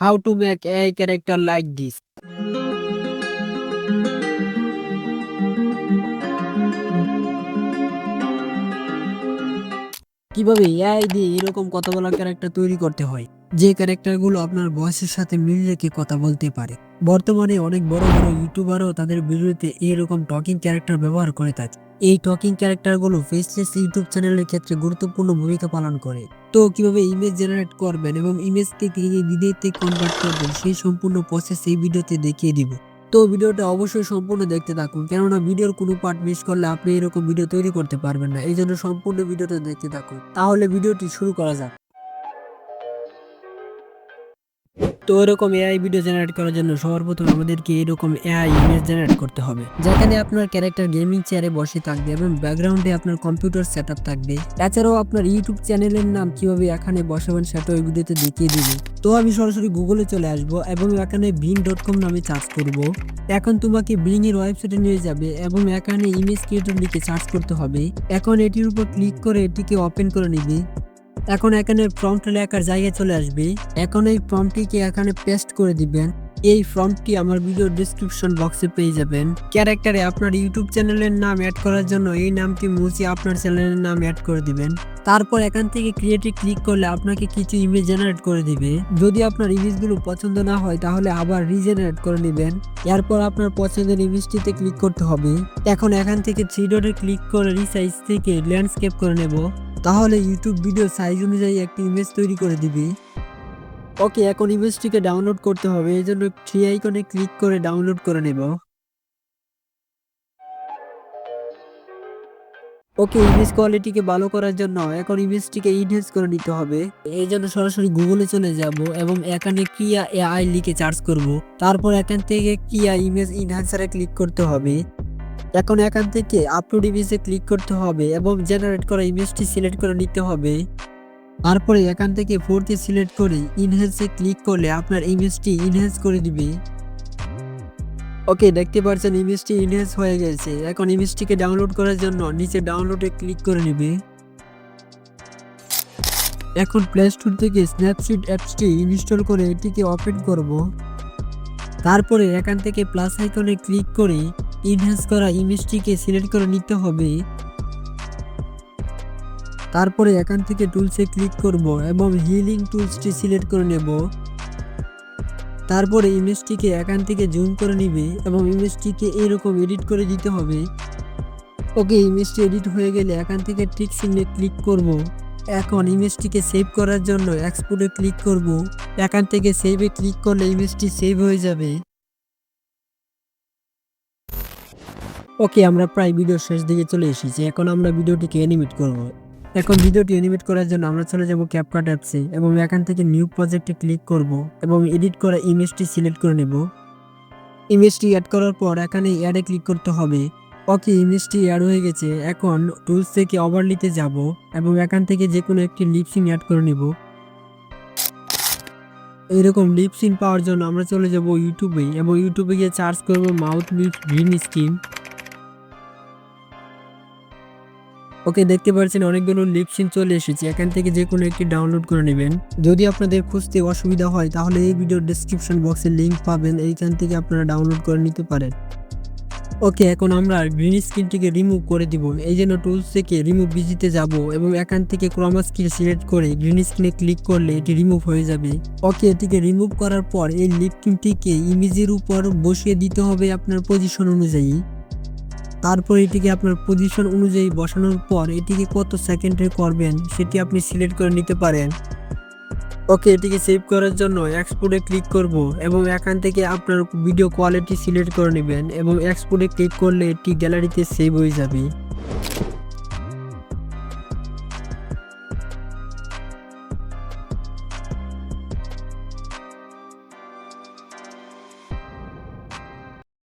how to make a character like this. কীভাবে AI দিয়ে এরকম কথা বলা ক্যারেক্টার তৈরি করতে হয়? যে ক্যারেক্টারগুলো আপনার বয়সের সাথে মিল রেখে কথা বলতে পারে। বর্তমানে অনেক বড় বড় ইউটিউবারও তাদের ভিডিওতে এরকম টকিং ক্যারেক্টার ব্যবহার করে থাকে। এই টকিং ক্যারেক্টারগুলো ফেসলেস ইউটিউব চ্যানেলের ক্ষেত্রে গুরুত্বপূর্ণ ভূমিকা পালন করে। তো কীভাবে ইমেজ জেনারেট করবেন এবং ইমেজকে ভিডিওতে কনভার্ট করবেন, সেই সম্পূর্ণ প্রসেস এই ভিডিওতে দেখিয়ে দিব। তো ভিডিওটা অবশ্যই সম্পূর্ণ দেখতে থাকুন, কেননা ভিডিওর কোনো পার্ট মিস করলে আপনি এরকম ভিডিও তৈরি করতে পারবেন না। এই জন্য সম্পূর্ণ ভিডিওটা দেখতে থাকুন। তাহলে ভিডিওটি শুরু করা যাক। তো এরকম এআই ভিডিও জেনারেট করার জন্য সর্বপ্রথম আমাদেরকে এরকম এআই ইমেজ জেনারেট করতে হবে। যেখানে আপনার ক্যারেক্টার গেমিং চেয়ারে বসে থাকবে এবং ব্যাকগ্রাউন্ডে আপনার কম্পিউটার সেট থাকবে। এছাড়াও আপনার ইউটিউব চ্যানেলের নাম কীভাবে এখানে বসাবেন সেটা এই ভিডিওতে দেখিয়ে দিব। তো আমি সরাসরি গুগলে চলে আসব এবং এখানে বিং ডট কম নামে সার্চ করব। এখন তোমাকে বিং এর ওয়েবসাইটে নিয়ে যাবে এবং এখানে ইমেজ ক্রিয়েটর লিখে সার্চ করতে হবে। এখন এটির উপর ক্লিক করে এটিকে ওপেন করে নিবে। এখন এখানে প্রম্পট লেখার জায়গায় চলে আসবে। এখন এই প্রম্পটিকে এখানে পেস্ট করে দিবেন। এই ফর্মটি আমার ভিডিও ডিসক্রিপশন বক্সে পেয়ে যাবেন। ক্যারেক্টারে আপনার ইউটিউব চ্যানেলের নাম অ্যাড করার জন্য এই নামটি মুছে আপনার চ্যানেলের নাম অ্যাড করে দিবেন। তারপর এখান থেকে ক্রিয়েটে ক্লিক করলে আপনাকে কিছু ইমেজ জেনারেট করে দিবে। যদি আপনার ইমেজগুলো পছন্দ না হয়, তাহলে আবার রিজেনারেট করে নেবেন। এরপর আপনার পছন্দের ইমেজটিতে ক্লিক করতে হবে। এখন এখান থেকে থ্রি ডটে ক্লিক করে রিসাইজ থেকে ল্যান্ডস্কেপ করে নেব। তাহলে ইউটিউব ভিডিও সাইজ অনুযায়ী একটি ইমেজ তৈরি করে দিবে। ওকে এখন ইমেজটিকে ডাউনলোড করতে হবে, এই জন্য থ্রি আইকনে ক্লিক করে ডাউনলোড করে নেব। ওকে ইমেজ কোয়ালিটিকে ভালো করার জন্য এখন ইমেজটিকে ইনহেন্স করে নিতে হবে। এই জন্য সরাসরি গুগলে চলে যাব এবং এখানে কিয়া এআই লিখে চার্জ করব। তারপর এখান থেকে কিয়া ইমেজ ইনহ্যান্সারে ক্লিক করতে হবে। এখন এখান থেকে আপলোড ইমেজে ক্লিক করতে হবে এবং জেনারেট করা ইমেজটি সিলেক্ট করে নিতে হবে। তারপরে এখান থেকে ফোরতে সিলেক্ট করে ইনহেন্সে ক্লিক করলে আপনার ইমেজটি ইনহেন্স করে দিবে। ওকে দেখতে পাচ্ছেন ইমেজটি ইনহেন্স হয়ে গেছে। এখন ইমেজটিকে ডাউনলোড করার জন্য নিচে ডাউনলোডে ক্লিক করে নেবে। এখন প্লে স্টোর থেকে স্ন্যাপসিট অ্যাপসটি ইনস্টল করে এটিকে ওপেন করব। তারপরে এখান থেকে প্লাস আইকনে ক্লিক করে ইনহ্যান্স করা ইমেজটিকে সিলেক্ট করে নিতে হবে। তারপরে এখান থেকে টুলসে ক্লিক করব এবং হিলিং টুলসটি সিলেক্ট করে নেব। তারপরে ইমেজটিকে এখান থেকে জুম করে নিবে এবং ইমেজটিকে এরকম এডিট করে দিতে হবে। ওকে, ইমেজটি এডিট হয়ে গেলে এখান থেকে টিক চিহ্নে ক্লিক করব। এখন ইমেজটিকে সেভ করার জন্য এক্সপোর্টে ক্লিক করব। এখান থেকে সেভে ক্লিক করলে ইমেজটি সেভ হয়ে যাবে। ওকে, আমরা প্রায় ভিডিওর শেষ দিকে চলে এসেছি। এখন আমরা ভিডিওটিকে অ্যানিমেট করব। এখন ভিডিওটি অ্যানিমেট করার জন্য আমরা চলে যাব ক্যাপকাট অ্যাপসে এবং এখান থেকে নিউ প্রজেক্টে ক্লিক করব এবং এডিট করা ইমেজটি সিলেক্ট করে নেব। ইমেজটি অ্যাড করার পর এখানে অ্যাডে ক্লিক করতে হবে। ওকে ইমেজটি অ্যাড হয়ে গেছে। এখন টুলস থেকে ওভারলিতে যাব এবং এখান থেকে যে কোনো একটি লিপসিং অ্যাড করে নেব। এরকম লিপসিন পাওয়ার জন্য আমরা চলে যাব ইউটিউবে এবং ইউটিউবে গিয়ে সার্চ করব mouth lips green skin okay দেখতে পাচ্ছেন, অনেকগুলো লিপসিন চলে এসেছে। এখান থেকে যে কোনো একটি ডাউনলোড করে নেবেন। যদি আপনাদের খুঁজতে অসুবিধা হয়, তাহলে এই ভিডিওর ডেসক্রিপশন বক্সে লিঙ্ক পাবেন। এইখান থেকে আপনারা ডাউনলোড করে নিতে পারেন। ওকে, এখন আমরা গ্রিন স্ক্রিনটিকে রিমুভ করে দিব। এই জন্য টুলস থেকে রিমুভ বিজিতে যাব এবং এখান থেকে ক্রোমা স্ক্রিন সিলেক্ট করে গ্রিন স্ক্রিনে ক্লিক করলে এটি রিমুভ হয়ে যাবে। ওকে, এটিকে রিমুভ করার পর এই লিপকিনটিকে ইমেজের উপর বসিয়ে দিতে হবে আপনার পজিশন অনুযায়ী। তারপর এটিকে আপনার পজিশন অনুযায়ী বসানোর পর এটিকে কত সেকেন্ডে করবেন সেটি আপনি সিলেক্ট করে নিতে পারেন। ওকে এটিকে সেভ করার জন্য এক্সপোর্টে ক্লিক করব এবং এখান থেকে আপনার ভিডিও কোয়ালিটি সিলেক্ট করে নেবেন এবং এক্সপোর্টে ক্লিক করলে এটি গ্যালারিতে সেভ হয়ে যাবে।